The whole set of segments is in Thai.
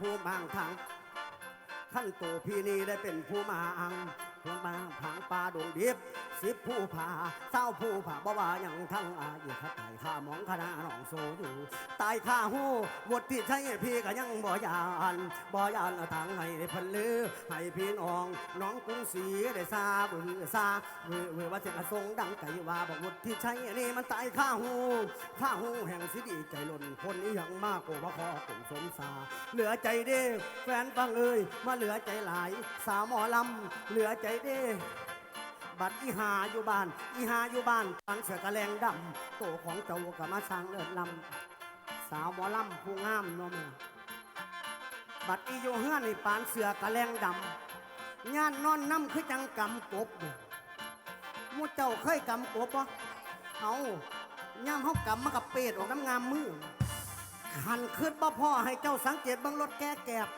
ผู้บางทางขั้นโตพี่นี่ได้เป็นผู้มาอังผู้บางผังปลาดงดิบ สิบผู้ผาเศร้าผู้ผาบ่ว่าอย่างทั้งอายุข้าตายข้ามองคณะหนองโซอยู่ ตายข้าหูบทที่ใช้พี่ก็ยังบ่ยานบ่ยานทางให้พันลือให้พี่น้องน้องกรุงศรีได้ทราบือทราบเวเวว่าจะกระทรงดังไก่ว่าบอกบทที่ใช้นี่มันตายข้าหูข้าหูแห่งสิดีใจหล่นคนนี้ยังมากกว่าขอกุสมสาเหลือใจเด้แฟนฟังเอ้ยมาเหลือใจหลาย สาวหมอลำเหลือใจเด้ บัดอีหาอยู่บ้าน อีหาอยู่บ้านตังเสือกระแลงดำโตของเจ้าก็มาสร้างเลิศลำสาวหมอลำผู้งามนมบัดอีอยู่เฮือนนี่ปานเสือกระแลงดำย่านนอนน้ำคือจังกำกบเนี่ยมูเจ้าเคยกำกบปะเอาย่ามเขากำมากับเป็ดออกน้ำงามมือหันขึ้นบ่พ่อให้เจ้าสังเกตเบิ่งรถแก่แกบ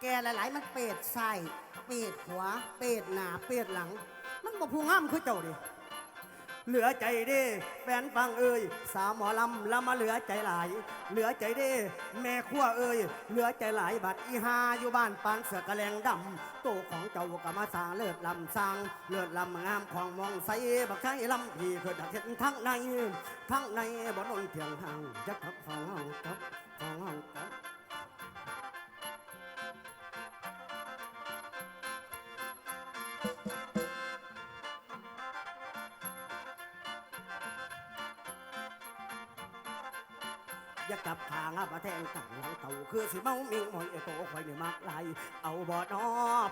แกหลาย ๆ มันเป็ดใส่เป็ดขวาเป็ดหน้าเป็ดหลัง บ่พูงามคือเจ้าดิเหลือใจเด้แฟนฟังเอ้ยสาวหมอลำแล้วมาเหลือใจหลาย เหลือใจเด้แม่ขั้วเอ้ยเหลือใจหลายบัดอีหาอยู่บ้านปานเสือกระแลงดำโตของเจ้าก็มาสร้างเลิศลำสร้างเลิศลำงามของมองใสบักใช้ลำพี่เคยดักเห็นทั้งในทั้งในบ่นนเถียงห่างจะขับฟังเอากับฟังเอากับ อย่าจับทางอะมาแทงกังหลังเต่าคือสิเมามิงมอยไอโตคอยนี่มากไหลเอาบ่อนอ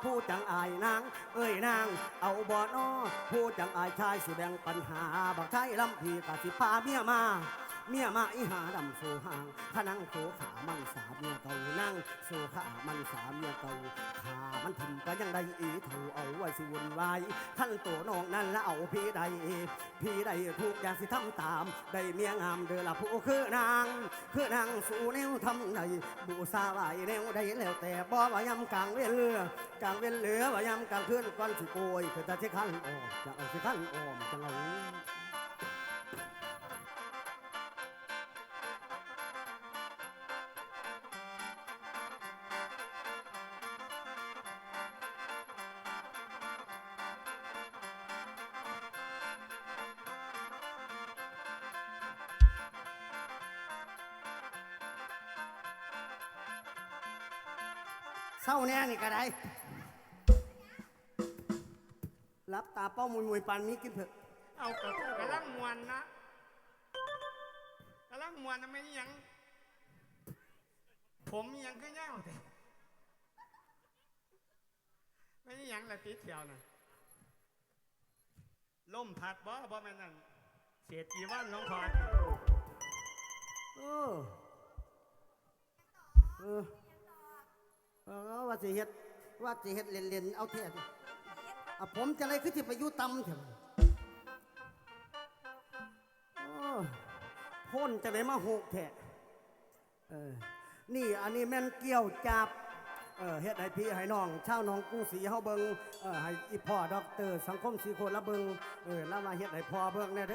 ผู้จังอายนางเอ้ยนางเอาบ่อนอผู้จังอายชายสิแบ่งปัญหาบักชายลำพีกะสิพาเมียมา เมียมาอีหาดำโซหางขานั่งโซขามันสาเมียเก่านั่งโซขามันสาเมียเก่าขามันถิ่มก็ยังได้อีเท่าเอาไว้สิวุ่นวายท่านตัวน้องนั่นละเอาพี่ใดพี่ใดทุกอย่างสิทำตาม ได้เมียงามเดือละผู้คือนาง คือนางสู่แนวทำใดบูซาไหวแนวใดแล้วแต่บ่ว่ายำกลางเวรเรือกลางเวรเหลือว่ายำกลางคืนก่อนสิโกยคือจะสิขันออกจะเอาสิขันออมจังเอา เศร้าแน่นี่ก็ได้รับตาเป้ามุยมุยปานมีกินเถอะเอากระกระลังมวนนะกระลังมวนนะไม่หยัง ผมยังก็เง่าแต่ไม่หยังละติดเที่ยวน่ะล่มพัดบ่บ่แม่นนั่นเสียจีวันน้องพอดเออเออ เออว่าสิเฮ็ดว่าสิเฮ็ดเล่นๆเอาเท่ดิอะผมจะอะไรคือที่ไปอยู่ตำเถอะพ่นจะได้มาหกแท้เออ นี่อันนี้แม่นเกี่ยวจับ เออเฮ็ดให้พี่ให้น้องชาวหน้องกรุงศรีเฮาเบิงเออให้อีพ่อด็อกเตอร์สังคมสีโคนละเบิงเออแล้วมาเฮ็ดให้พ่อเบิงแน่เด้อ